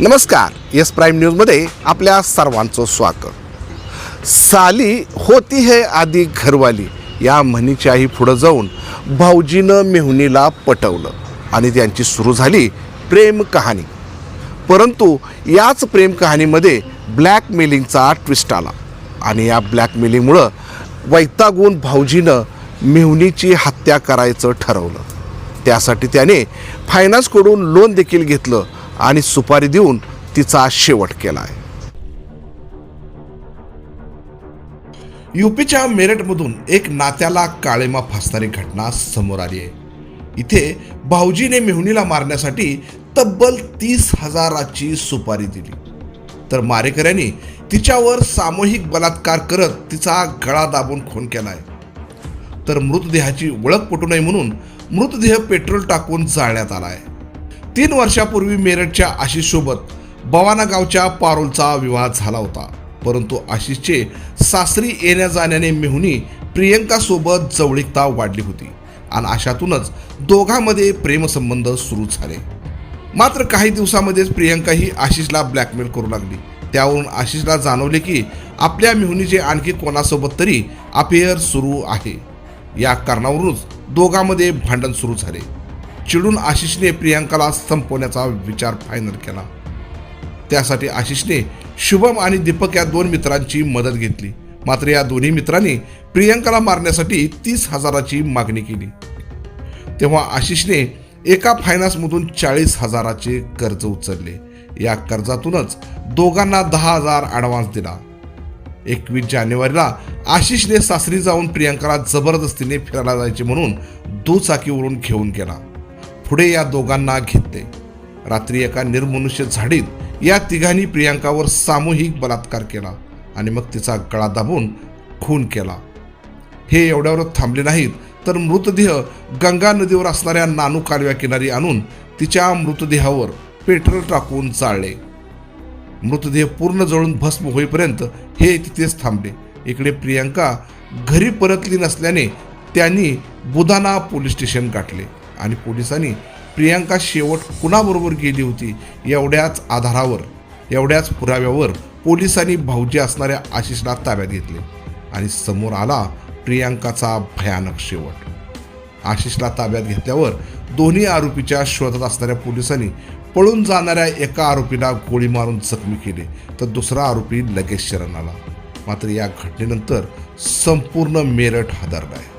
नमस्कार S prime न्यूजमध्ये आपल्या सर्वांचं स्वागत. साली होती है आधी घरवाली या म्हणीच्याही पुढं जाऊन भाऊजीनं मेहुनीला पटवलं आणि त्यांची सुरू झाली प्रेम कहाणी. परंतु याच प्रेम कहाणीमध्ये ब्लॅकमेलिंगचा ट्विस्ट आला आणि या ब्लॅकमेलिंगमुळं वैतागून भाऊजीनं मेहुनीची हत्या करायचं ठरवलं. त्यासाठी त्याने फायनान्सकडून लोन देखील घेतलं आणि सुपारी देऊन तिचा शेवट केला आहे युपीच्या मेरठमधून एक नात्याला काळेमा फासणारी घटना समोर आली आहे. इथे भाऊजीने मेहुनीला मारण्यासाठी तब्बल तीस हजाराची सुपारी दिली. तर मारेकऱ्यांनी तिच्यावर सामूहिक बलात्कार करत तिचा गळा दाबून खून केला आहे तर मृतदेहाची ओळख पटू नये म्हणून मृतदेह पेट्रोल टाकून जाळण्यात आहे तीन वर्षापूर्वी मेरठच्या आशिषसोबत बवाना गावच्या पारोलचा विवाह झाला होता. परंतु आशिषचे सासरी येण्या जाण्याने मेहुनी प्रियंकासोबत जवळीकता वाढली होती आणि अशातूनच दोघांमध्ये प्रेमसंबंध सुरू झाले. मात्र काही दिवसामध्येच प्रियंका ही आशिषला ब्लॅकमेल करू लागली. त्यावरून आशिषला जाणवले की आपल्या मेहुनीचे आणखी कोणासोबत तरी अफेअर सुरू आहे. या कारणावरूनच दोघांमध्ये भांडण सुरू झाले. चिडून आशिषने प्रियांकाला संपवण्याचा विचार फायनल केला. त्यासाठी आशिषने शुभम आणि दीपक या दोन मित्रांची मदत घेतली. मात्र या दोन्ही मित्रांनी प्रियांकाला मारण्यासाठी तीस हजाराची मागणी केली. तेव्हा आशिषने एका फायनान्समधून चाळीस हजाराचे कर्ज उचलले. या कर्जातूनच दोघांना दहा हजार ॲडव्हान्स दिला. एकवीस जानेवारीला आशिषने सासरी जाऊन प्रियांकाला जबरदस्तीने फिरायला जायचे म्हणून दुचाकीवरून घेऊन गेला. पुढे या दोघांना घेतले रात्री एका निर्मनुष्य झाडीत या तिघांनी प्रियांकावर सामूहिक बलात्कार केला आणि मग तिचा गळा दाबून खून केला. हे एवढ्यावर थांबले नाहीत तर मृतदेह गंगा नदीवर असणाऱ्या नानू कालव्या किनारी आणून तिच्या मृतदेहावर पेट्रोल टाकून जाळले. मृतदेह पूर्ण जळून भस्म होईपर्यंत हे तिथेच थांबले. इकडे प्रियांका घरी परतली नसल्याने त्यांनी बुधाना पोलीस स्टेशन गाठले. आणि पोलिसांनी प्रियांका शेवट कुणाबरोबर गेली होती एवढ्याच आधारावर एवढ्याच पुराव्यावर पोलिसांनी भाऊजी असणाऱ्या आशिषला ताब्यात घेतले. आणि समोर आला प्रियांकाचा भयानक शेवट. आशिषला ताब्यात घेतल्यावर दोन्ही आरोपीच्या शोधात असणाऱ्या पोलिसांनी पळून जाणाऱ्या एका आरोपीला गोळी मारून जखमी केले तर दुसरा आरोपी लगेच शरण आला मात्र या घटनेनंतर संपूर्ण मेरठ हादरलाय